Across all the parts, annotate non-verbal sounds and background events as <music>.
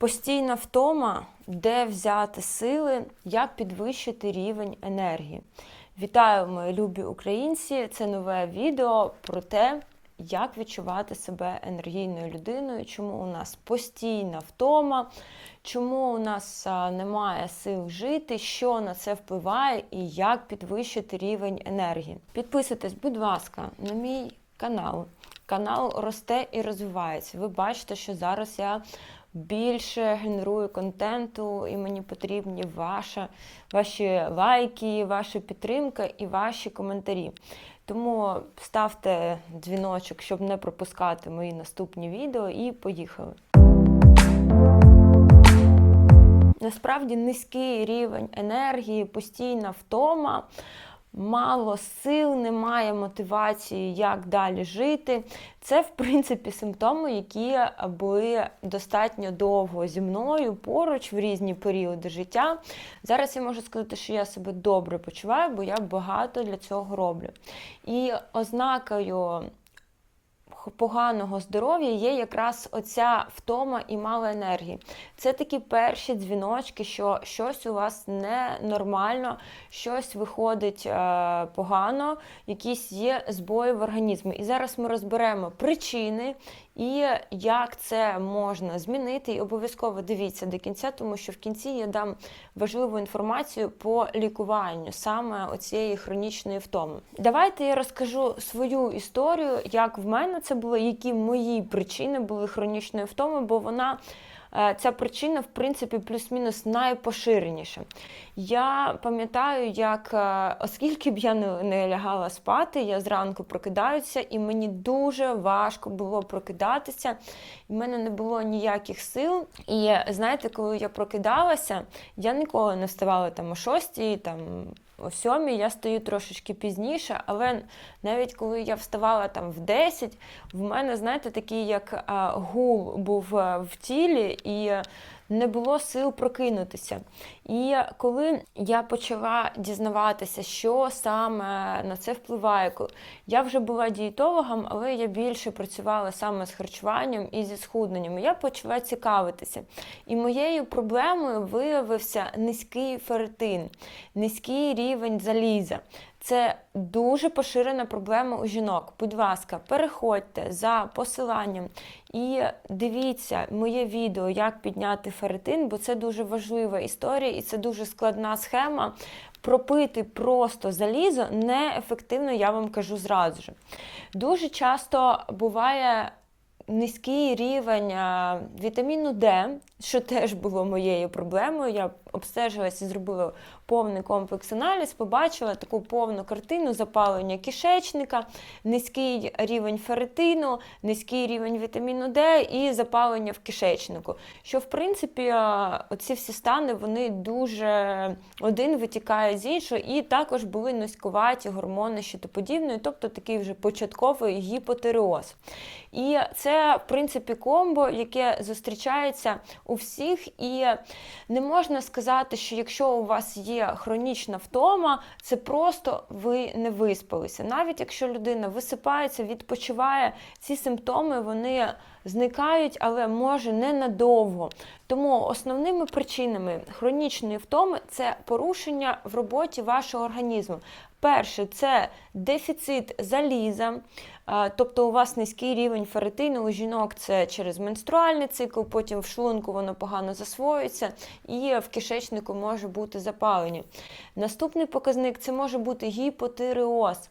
Постійна втома, де взяти сили, як підвищити рівень енергії. Вітаю, мої любі українці! Це нове відео про те, як відчувати себе енергійною людиною, чому у нас постійна втома, чому у нас немає сил жити, що на це впливає і як підвищити рівень енергії. Підписуйтесь, будь ласка, на мій канал. Канал росте і розвивається. Ви бачите, що зараз я більше генерую контенту, і мені потрібні ваша, ваші лайки, ваша підтримка і ваші коментарі. Тому ставте дзвіночок, щоб не пропускати мої наступні відео, і поїхали. Насправді низький рівень енергії, постійна втома, мало сил, немає мотивації, як далі жити. Це, в принципі, симптоми, які були достатньо довго зі мною поруч в різні періоди життя. Зараз я можу сказати, що я себе добре почуваю, бо я багато для цього роблю. І ознакою поганого здоров'я є якраз оця втома і мало енергії. Це такі перші дзвіночки, що щось у вас ненормально, щось виходить е, погано, якісь є збої в організмі. І зараз ми розберемо причини і як це можна змінити. І обов'язково дивіться до кінця, тому що в кінці я дам важливу інформацію по лікуванню саме оцієї хронічної втоми. Давайте я розкажу свою історію, як в мене це було, які мої причини були хронічної втоми, бо вона. Е, Ця причина, в принципі, плюс-мінус найпоширеніша. Я пам'ятаю, як е, оскільки б я не, лягала спати, я зранку прокидаюся, і мені дуже важко було прокидатися. В мене не було ніяких сил. І знаєте, коли я прокидалася, я ніколи не вставала там о 6, там о сьомій я стою трошечки пізніше, але навіть коли я вставала там в 10, в мене, знаєте, такий як гул був в тілі, і не було сил прокинутися. І коли я почала дізнаватися, що саме на це впливає, я вже була дієтологом, але я більше працювала саме з харчуванням і зі схудненням. Я почала цікавитися. І моєю проблемою виявився низький ферритин, низький рівень заліза. Це дуже поширена проблема у жінок. Будь ласка, переходьте за посиланням і дивіться моє відео, як підняти ферритин, бо це дуже важлива історія і це дуже складна схема. Пропити просто залізо неефективно, я вам кажу зразу ж. Дуже часто буває низький рівень вітаміну Д, що теж було моєю проблемою. Я обстежилася і зробила повний комплекс аналіз, побачила таку повну картину запалення кишечника, низький рівень ферритину, низький рівень вітаміну Д і запалення в кишечнику. Що, в принципі, оці всі стани вони дуже один витікає з іншого, і також були низькуваті гормони щитоподібної, тобто такий вже початковий гіпотереоз. І це, в принципі, комбо, яке зустрічається у всіх, і не можна сказати, що якщо у вас є хронічна втома, це просто ви не виспалися. Навіть якщо людина висипається, відпочиває, ці симптоми вони зникають, але може ненадовго. Тому основними причинами хронічної втоми це порушення в роботі вашого організму. Перше, це дефіцит заліза, тобто у вас низький рівень ферритину, у жінок це через менструальний цикл, потім в шлунку воно погано засвоюється і в кишечнику може бути запалення. Наступний показник це може бути гіпотиреоз.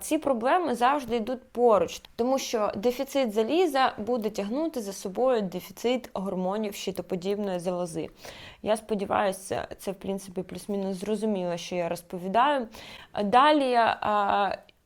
Ці проблеми завжди йдуть поруч, тому що дефіцит заліза буде тягнути за собою дефіцит гормонів щитоподібної залози. Я сподіваюся, це в принципі плюс-мінус зрозуміло, що я розповідаю. Далі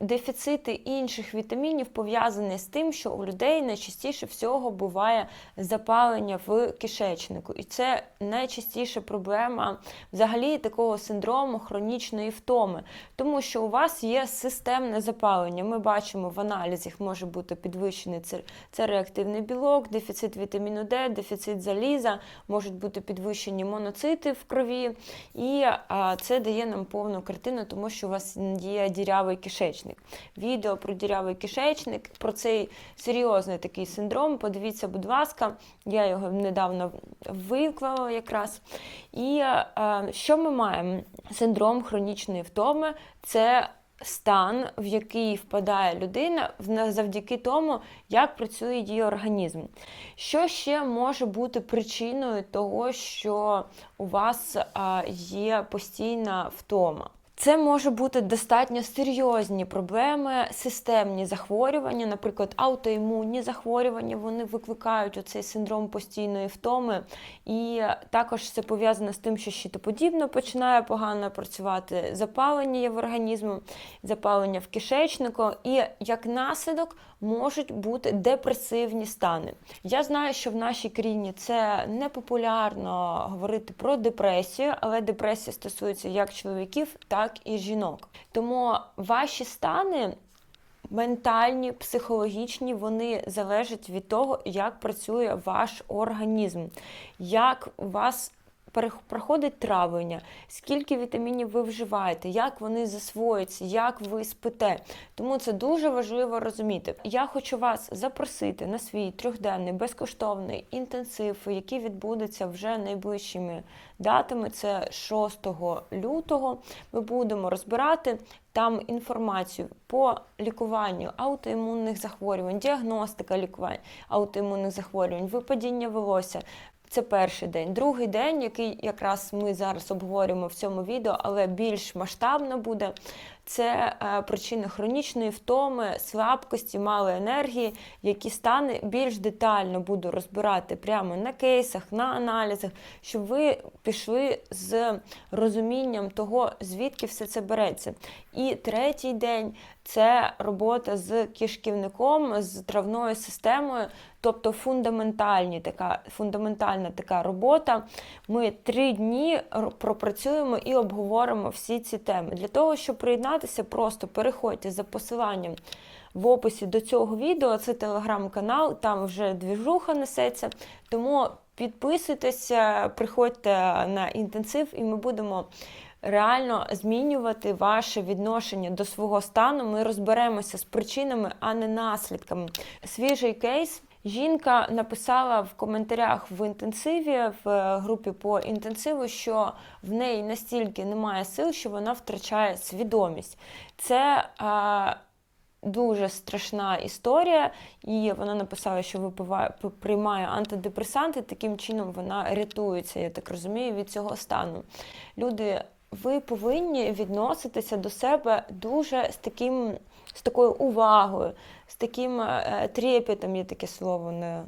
дефіцити інших вітамінів пов'язані з тим, що у людей найчастіше всього буває запалення в кишечнику. І це найчастіша проблема взагалі такого синдрому хронічної втоми, тому що у вас є системне запалення. Ми бачимо в аналізах може бути підвищений це, реактивний білок, дефіцит вітаміну Д, дефіцит заліза, можуть бути підвищені моноцити в крові, і це дає нам повну картину, тому що у вас є дірявий кишечник. Кишечник. Відео про дірявий кишечник, про цей серйозний такий синдром. Подивіться, будь ласка, я його недавно виклала якраз. І е, що ми маємо? Синдром хронічної втоми це стан, в який впадає людина завдяки тому, як працює її організм. Що ще може бути причиною того, що у вас є постійна втома? Це може бути достатньо серйозні проблеми, системні захворювання, наприклад, аутоімунні захворювання, вони викликають оцей синдром постійної втоми. І також це пов'язано з тим, що щитоподібно починає погано працювати, запалення є в організму, запалення в кишечнику, і як наслідок можуть бути депресивні стани. Я знаю, що в нашій країні це не популярно говорити про депресію, але депресія стосується як чоловіків, так і жінок. Тому ваші стани. Ментальні, психологічні, вони залежать від того, як працює ваш організм, як у вас проходить травлення, скільки вітамінів ви вживаєте, як вони засвоюються, як ви спите. Тому це дуже важливо розуміти. Я хочу вас запросити на свій трьохденний безкоштовний інтенсив, який відбудеться вже найближчими датами. Це 6 лютого. Ми будемо розбирати там інформацію по лікуванню аутоімунних захворювань, діагностика лікувань аутоімунних захворювань, випадіння волосся. Це перший день. Другий день, який якраз ми зараз обговорюємо в цьому відео, але більш масштабно буде. Це е, причини хронічної втоми, слабкості, малої енергії, які стани більш детально буду розбирати прямо на кейсах, на аналізах, щоб ви пішли з розумінням того, звідки все це береться. І третій день це робота з кишківником, з травною системою, тобто фундаментальні така, фундаментальна така робота. Ми три дні пропрацюємо і обговоримо всі ці теми. Для того, щоб приєднатися, просто переходьте за посиланням в описі до цього відео. Це телеграм-канал, там вже двіжуха несеться. Тому підписуйтеся, приходьте на інтенсив, і ми будемо реально змінювати ваше відношення до свого стану. Ми розберемося з причинами, а не наслідками. Свіжий кейс. Жінка написала в коментарях в інтенсиві в е, групі по інтенсиву, що в неї настільки немає сил, що вона втрачає свідомість. Це е, дуже страшна історія, і вона написала, що випиває, приймає антидепресанти. Таким чином вона рятується, я так розумію, від цього стану. Люди, ви повинні відноситися до себе дуже з таким, з такою увагою, з таким е, трепетом, є таке слово. Не...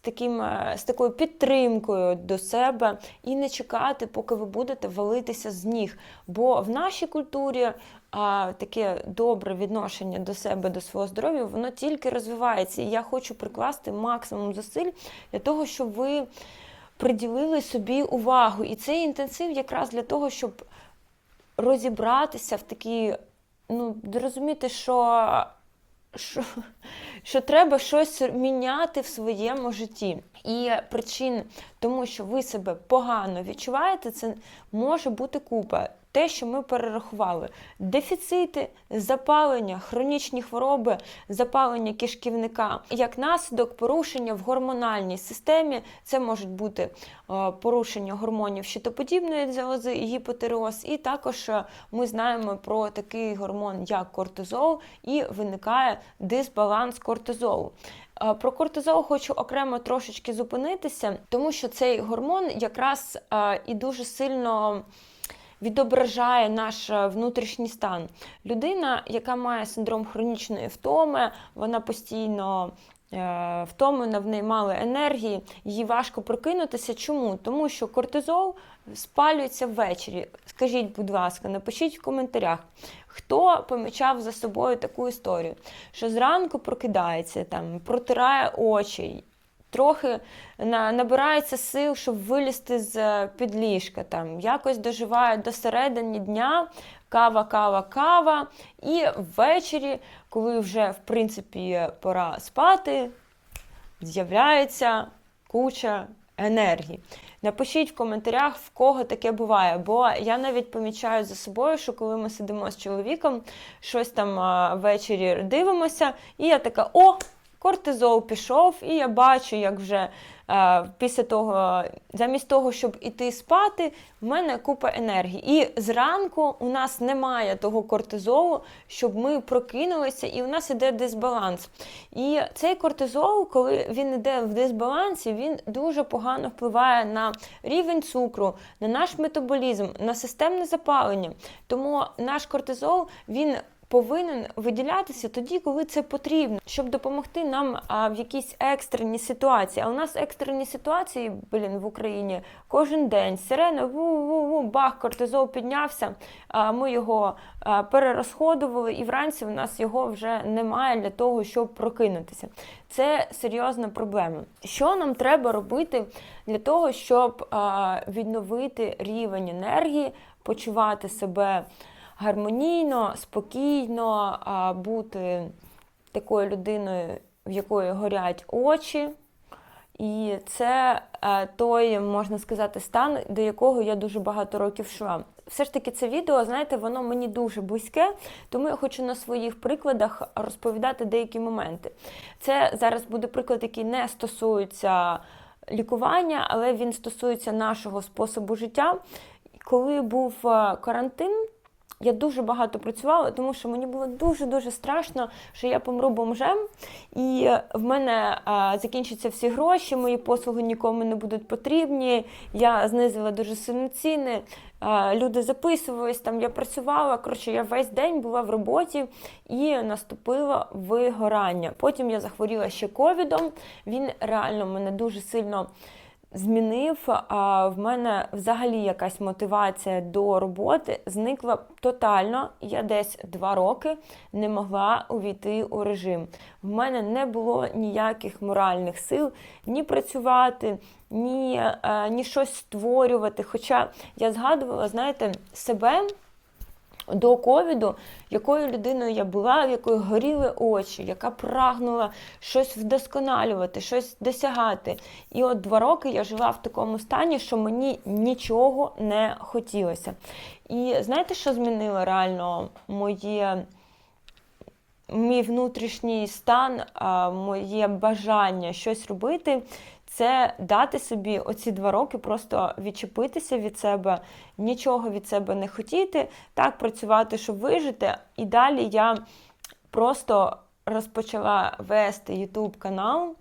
Таким, е, з такою підтримкою до себе і не чекати, поки ви будете валитися з ніг. Бо в нашій культурі а, таке добре відношення до себе, до свого здоров'я, воно тільки розвивається. І я хочу прикласти максимум зусиль для того, щоб ви приділили собі увагу. І цей інтенсив якраз для того, щоб розібратися в такій, ну, розуміти, що, що, що треба щось міняти в своєму житті. І причин тому, що ви себе погано відчуваєте, це може бути купа. Те, що ми перерахували: дефіцити, запалення, хронічні хвороби, запалення кишківника, як наслідок порушення в гормональній системі. Це можуть бути е, порушення гормонів щитоподібної залози, гіпотереоз, і також е, ми знаємо про такий гормон, як кортизол, і виникає дисбаланс кортизолу. Е, Про кортизол хочу окремо трошечки зупинитися, тому що цей гормон якраз і дуже сильно відображає наш е, внутрішній стан. Людина, яка має синдром хронічної втоми, вона постійно е, втомлена, в неї мало енергії, їй важко прокинутися. Чому? Тому що кортизол спалюється ввечері. Скажіть, будь ласка, напишіть в коментарях, хто помічав за собою таку історію, що зранку прокидається, там, протирає очі. Трохи на, набирається сил, щоб вилізти з е, під ліжка, там, якось доживає до середини дня, кава, кава, кава. І ввечері, коли вже в принципі пора спати, з'являється куча енергії. Напишіть в коментарях, в кого таке буває, бо я навіть помічаю за собою, що коли ми сидимо з чоловіком, щось там ввечері дивимося, і я така: о! Кортизол пішов, і я бачу, як вже е, після того, замість того, щоб іти спати, в мене купа енергії. І зранку у нас немає того кортизолу, щоб ми прокинулися, і у нас іде дисбаланс. І цей кортизол, коли він йде в дисбалансі, він дуже погано впливає на рівень цукру, на наш метаболізм, на системне запалення. Тому наш кортизол він повинен виділятися тоді, коли це потрібно, щоб допомогти нам а, в якійсь екстреній ситуації. А у нас екстрені ситуації, блін, в Україні кожен день. Сирена, ву-ву-ву, бах, кортизол піднявся. А, ми його а, перерозходували, і вранці в нас його вже немає для того, щоб прокинутися. Це серйозна проблема. Що нам треба робити для того, щоб а, відновити рівень енергії, почувати себе гармонійно, спокійно, бути такою людиною, в якої горять очі. І це е, той, можна сказати, стан, до якого я дуже багато років йшла. Все ж таки, це відео, знаєте, воно мені дуже близьке, тому я хочу на своїх прикладах розповідати деякі моменти. Це зараз буде приклад, який не стосується лікування, але він стосується нашого способу життя. Коли був е, карантин, я дуже багато працювала, тому що мені було дуже-дуже страшно, що я помру бомжем, і в мене а, закінчаться всі гроші, мої послуги нікому не будуть потрібні. Я знизила дуже сильно ціни. А, люди записувались, там я працювала. Коротше, я весь день була в роботі і наступило вигорання. Потім я захворіла ще ковідом. Він реально мене дуже сильно змінив. А в мене взагалі якась мотивація до роботи зникла тотально. Я десь два роки не могла увійти у режим. В мене не було ніяких моральних сил ні працювати, ні, ні щось створювати. Хоча я згадувала, знаєте, себе до ковіду, якою людиною я була, в якої горіли очі, яка прагнула щось вдосконалювати, щось досягати. І от два роки я жила в такому стані, що мені нічого не хотілося. І знаєте, що змінило реально моє. Мій внутрішній стан, моє бажання щось робити, це дати собі оці два роки просто відчепитися від себе, нічого від себе не хотіти, так працювати, щоб вижити. І далі я просто розпочала вести YouTube канал.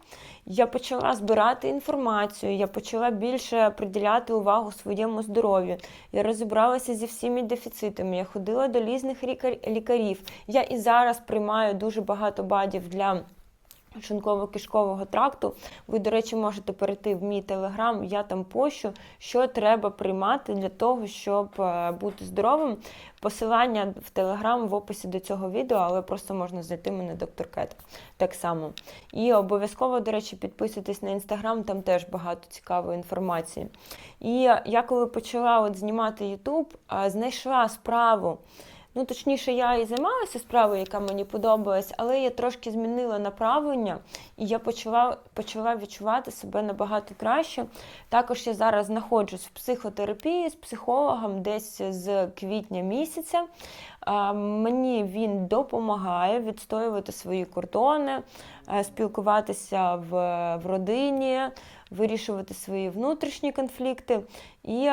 Я почала збирати інформацію, я почала більше приділяти увагу своєму здоров'ю. Я розібралася зі всіми дефіцитами. Я ходила до різних лікарів. Я і зараз приймаю дуже багато бадів для шлунково-кишкового тракту. Ви, до речі, можете перейти в мій телеграм, я там пощу, що треба приймати для того, щоб е, бути здоровим. Посилання в телеграм в описі до цього відео, але просто можна знайти мене доктор Кет так само. І обов'язково, до речі, підписуйтесь на інстаграм, там теж багато цікавої інформації. І я коли почала от знімати Ютуб, знайшла справу. Ну, точніше, я і займалася справою, яка мені подобалась, але я трошки змінила направлення, і я почала почала відчувати себе набагато краще. Також я зараз знаходжусь в психотерапії з психологом десь з квітня місяця. Мені він допомагає відстоювати свої кордони, е, спілкуватися в, в родині, вирішувати свої внутрішні конфлікти. І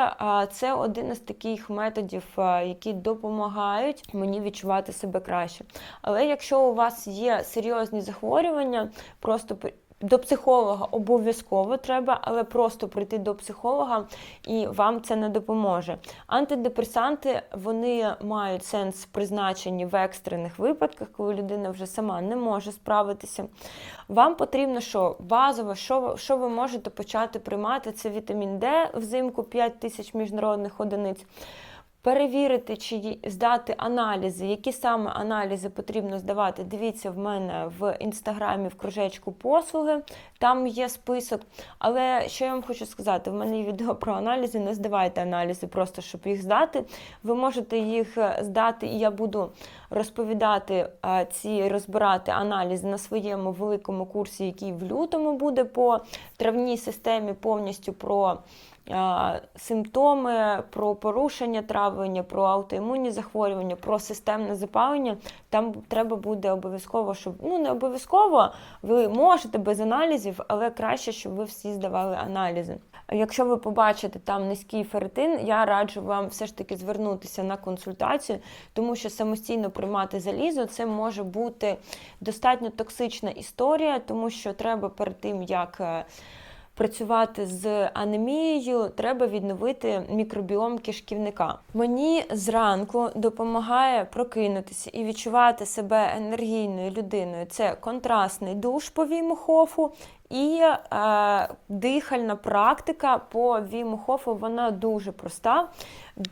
це один із таких методів, які допомагають мені відчувати себе краще. Але якщо у вас є серйозні захворювання, просто до психолога обов'язково треба, але просто прийти до психолога і вам це не допоможе. Антидепресанти вони мають сенс призначені в екстрених випадках, коли людина вже сама не може справитися. Вам потрібно, що базово, що, що ви можете почати приймати, це вітамін Д взимку 5 тисяч міжнародних одиниць. Перевірити чи здати аналізи, які саме аналізи потрібно здавати. Дивіться в мене в інстаграмі в кружечку послуги, там є список. Але що я вам хочу сказати, в мене є відео про аналізи, не здавайте аналізи, просто щоб їх здати. Ви можете їх е, здати, і я буду розповідати ці розбирати аналізи на своєму великому курсі, який в лютому буде по травній системі, повністю про симптоми, про порушення травлення, про аутоімунні захворювання, про системне запалення. Там треба буде обов'язково, щоб ну не обов'язково, ви можете без аналізів, але краще, щоб ви всі здавали аналізи. Якщо ви побачите там низький ферритин, я раджу вам все ж таки звернутися на консультацію, тому що самостійно приймати залізо це може бути достатньо токсична історія, тому що треба перед тим як. е, Працювати з анемією треба відновити мікробіом кишківника. Мені зранку допомагає прокинутися і відчувати себе енергійною людиною. Це контрастний душ по Віму Хофу і е, дихальна практика по Віму Хофу. Вона дуже проста.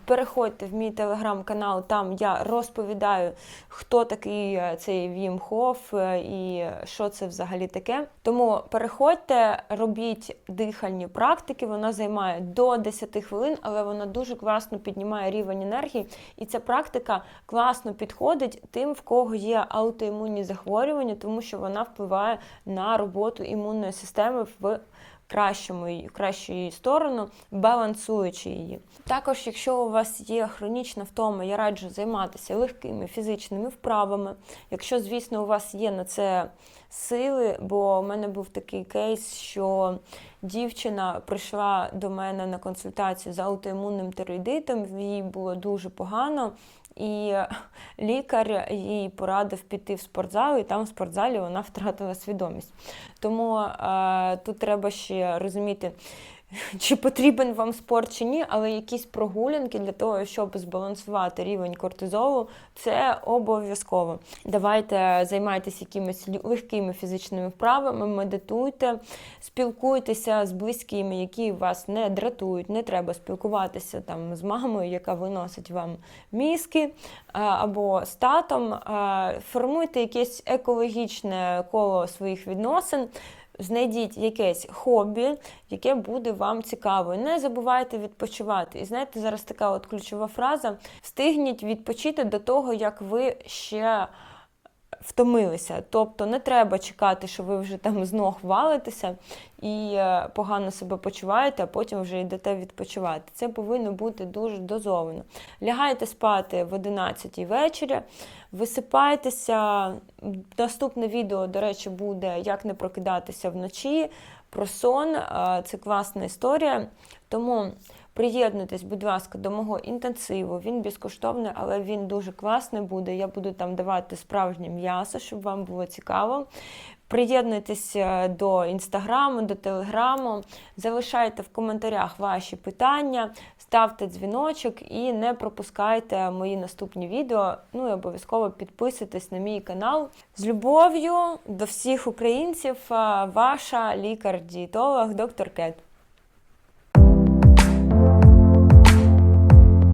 Переходьте в мій телеграм-канал, там я розповідаю, хто такий е, цей Вім Хоф е, і що це взагалі таке. Тому переходьте, робіть дихальні практики. Вона займає до 10 хвилин, але вона дуже класно піднімає рівень енергії. І ця практика класно підходить тим, в кого є аутоімунні захворювання, тому що вона впливає на роботу імунної системи в кращому кращу її сторону, балансуючи її. Також, якщо у вас є хронічна втома, я раджу займатися легкими фізичними вправами. Якщо, звісно, у вас є на це сили, бо у мене був такий кейс, що дівчина прийшла до мене на консультацію з аутоімунним тироїдитом, їй було дуже погано. І лікар їй порадив піти в спортзал, і там в спортзалі вона втратила свідомість. Тому е, тут треба ще розуміти, <laughs> чи потрібен вам спорт чи ні, але якісь прогулянки для того, щоб збалансувати рівень кортизолу, це обов'язково. Давайте займайтеся якимись легкими фізичними вправами, медитуйте, спілкуйтеся з близькими, які вас не дратують. Не треба спілкуватися там з мамою, яка виносить вам мізки, або з татом. Формуйте якесь екологічне коло своїх відносин. Знайдіть якесь хобі, яке буде вам цікаво. Не забувайте відпочивати. І знаєте, зараз така от ключова фраза: встигніть відпочити до того, як ви ще втомилися. Тобто не треба чекати, що ви вже там з ног валитеся і е, погано себе почуваєте, а потім вже йдете відпочивати. Це повинно бути дуже дозовано. Лягайте спати в 11 вечора, висипайтеся. Наступне відео, до речі, буде як не прокидатися вночі. Про сон це класна історія. Тому приєднуйтесь, будь ласка, до мого інтенсиву. Він безкоштовний, але він дуже класний буде. Я буду там давати справжнє м'ясо, щоб вам було цікаво. Приєднуйтесь до інстаграму, до телеграму, залишайте в коментарях ваші питання, ставте дзвіночок і не пропускайте мої наступні відео. Ну і обов'язково підписуйтесь на мій канал. З любов'ю до всіх українців, ваша лікар-дієтолог доктор Кет.